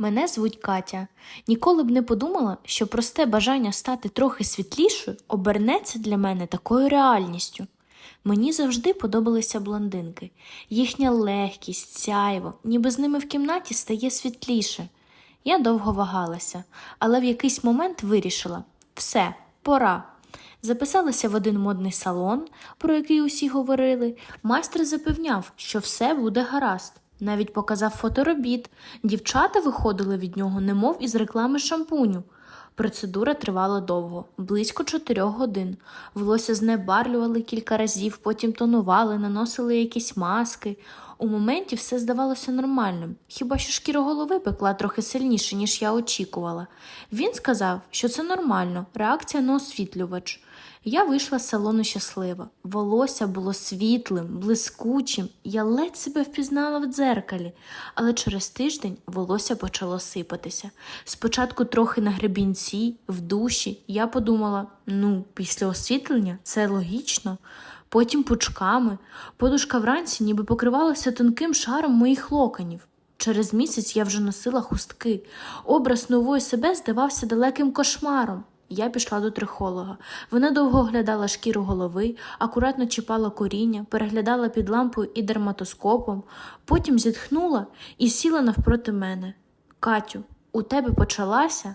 Мене звуть Катя. Ніколи б не подумала, що просте бажання стати трохи світлішою обернеться для мене такою реальністю. Мені завжди подобалися блондинки. Їхня легкість, сяйво, ніби з ними в кімнаті стає світліше. Я довго вагалася, але в якийсь момент вирішила все, пора. Записалася в один модний салон, про який усі говорили. Майстер запевняв, що все буде гаразд. Навіть показав фоторобіт. Дівчата виходили від нього, немов із реклами шампуню. Процедура тривала довго, близько чотирьох годин. Волосся знебарлювали кілька разів, потім тонували, наносили якісь маски. У моменті все здавалося нормальним, хіба що шкіра голови пекла трохи сильніше, ніж я очікувала. Він сказав, що це нормально, реакція на освітлювач. Я вийшла з салону щаслива. Волосся було світлим, блискучим. Я ледь себе впізнала в дзеркалі, але через тиждень волосся почало сипатися. Спочатку трохи на гребінці, в душі. Я подумала: ну, після освітлення це логічно. Потім пучками. Подушка вранці ніби покривалася тонким шаром моїх локонів. Через місяць я вже носила хустки. Образ нової себе здавався далеким кошмаром. Я пішла до трихолога. Вона довго оглядала шкіру голови, акуратно чіпала коріння, переглядала під лампою і дерматоскопом, потім зітхнула і сіла навпроти мене. Катю, у тебе почалася